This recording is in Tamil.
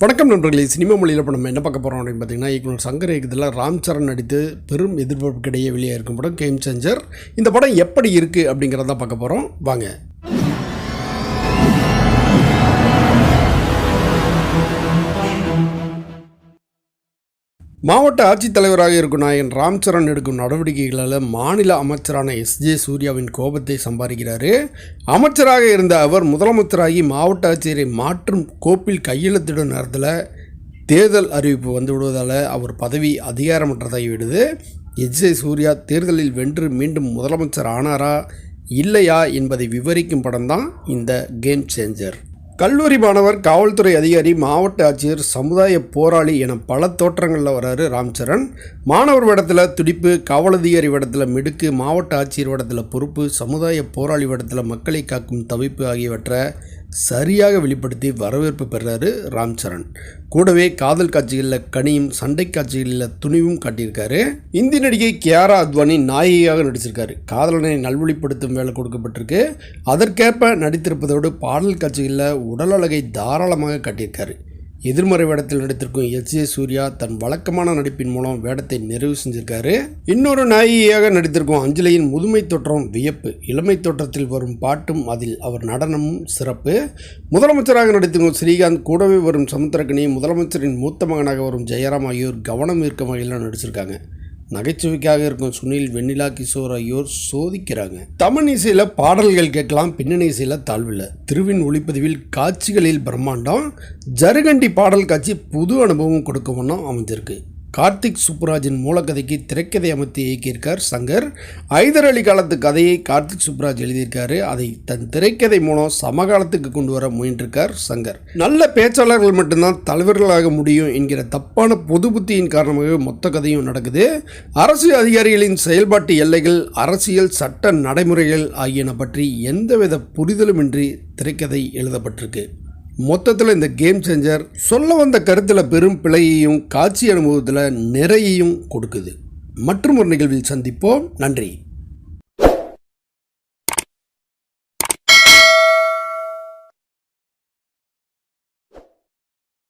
வணக்கம் நண்பர்களே சினிமா மொழியில் இப்போ நம்ம என்ன பார்க்க போகிறோம் அப்படின்னு பார்த்தீங்கன்னா இயக்குனர் சங்கர் இயக்கத்தில் ராம் சரண் நடித்து பெரும் எதிர்பார்ப்புக்கிடையே வெளியே இருக்கும் படம் கேம் சேஞ்சர் இந்த படம் எப்படி இருக்குது அப்படிங்கிறத பார்க்க போகிறோம் வாங்க. மாவட்ட ஆட்சித்தலைவராக இருக்கும் நாயகன் ராம்சரண் எடுக்கும் நடவடிக்கைகளால் மாநில அமைச்சரான எஸ் ஜே சூர்யாவின் கோபத்தை சம்பாதிக்கிறார். அமைச்சராக இருந்த அவர் முதலமைச்சராகி மாவட்ட ஆட்சியரை மாற்றும் கோப்பில் கையெழுத்திடும் நேரத்தில் தேர்தல் அறிவிப்பு வந்து விடுவதால் அவர் பதவி அதிகாரமற்றதாகிவிடுது எஸ் ஜே சூர்யா தேர்தலில் வென்று மீண்டும் முதலமைச்சர் ஆனாரா இல்லையா என்பதை விவரிக்கும் படம் தான் இந்த கேம் சேஞ்சர் கல்லூரி மாணவர் காவல்துறை அதிகாரி மாவட்ட ஆட்சியர் சமுதாய போராளி என பல தோற்றங்களில் வராரு ராம்சரண். மாணவர் வேடத்தில் துடிப்பு காவல் அதிகாரி வேடத்தில் மிடுக்கு மாவட்ட ஆட்சியர் வேடத்தில் பொறுப்பு சமுதாய போராளி வேடத்தில் மக்களை காக்கும் தவிப்பு ஆகியவற்றை சரியாக வெளிப்படுத்தி வரவேற்பு பெறாரு ராம் சரண். கூடவே காதல் காட்சிகளில் கனியும் சண்டை காட்சிகளில் துணிவும் காட்டியிருக்காரு. இந்தி நடிகை கியாரா அத்வானி நாயகியாக நடிச்சிருக்காரு. காதலனை நல்வழிப்படுத்தும் வேலை கொடுக்கப்பட்டிருக்கு. அதற்கேற்ப நடித்திருப்பதோடு பாடல் காட்சிகளில் உடல் அழகை தாராளமாக காட்டியிருக்காரு. எதிர்மறை வேடத்தில் நடித்திருக்கும் எஸ் ஏ சூர்யா தன் வழக்கமான நடிப்பின் மூலம் வேடத்தை நிறைவு செஞ்சிருக்காரு. இன்னொரு நாயகியாக நடித்திருக்கும் அஞ்சலியின் முதுமை தோற்றம் வியப்பு. இளமை தோற்றத்தில் வரும் பாட்டும் அதில் அவர் நடனமும் சிறப்பு. முதலமைச்சராக நடித்திருக்கும் ஸ்ரீகாந்த் கூடவே வரும் சமுத்திரக்கனி முதலமைச்சரின் மூத்த மகனாக வரும் ஜெயராம் ஆகியோர் கவனம் ஈர்க்கும் வகையில் நடிச்சிருக்காங்க. நகைச்சுவைக்காக இருக்கும் சுனில் வெண்ணிலா கிஷோர் ஆகியோர் சோதிக்கிறாங்க. தமிழ் இசையில் பாடல்கள் கேட்கலாம் பின்னணி இசையில் தாழ்வில் திருவின் ஒளிப்பதிவில் காட்சிகளில் பிரம்மாண்டம். ஜருகண்டி பாடல் காட்சி புது அனுபவம் கொடுக்க ஒன்றும் அமைஞ்சிருக்கு. கார்த்திக் சுப்புராஜின் மூலக்கதைக்கு திரைக்கதை அமைத்து இயக்கியிருக்கார் சங்கர். ஐதர் அலி காலத்து கதையை கார்த்திக் சுப்புராஜ் எழுதியிருக்காரு. அதை தன் திரைக்கதை மூலம் சமகாலத்துக்கு கொண்டு வர முயன்றிருக்கார் சங்கர். நல்ல பேச்சாளர்கள் மட்டும்தான் தலைவர்களாக முடியும் என்கிற தப்பான பொது புத்தியின் காரணமாக மொத்த கதையும் நடக்குது. அரசு அதிகாரிகளின் செயல்பாட்டு எல்லைகள் அரசியல் சட்ட நடைமுறைகள் ஆகியன பற்றி எந்தவித புரிதலுமின்றி திரைக்கதை எழுதப்பட்டிருக்கு. மொத்தத்தில் இந்த கேம் சேஞ்சர் சொல்ல வந்த கருத்தில் பெரும் பிழையையும் காட்சி அனுபவத்தில் நிறையையும் கொடுக்குது. மற்றும் ஒரு நிகழ்வில் சந்திப்போம். நன்றி.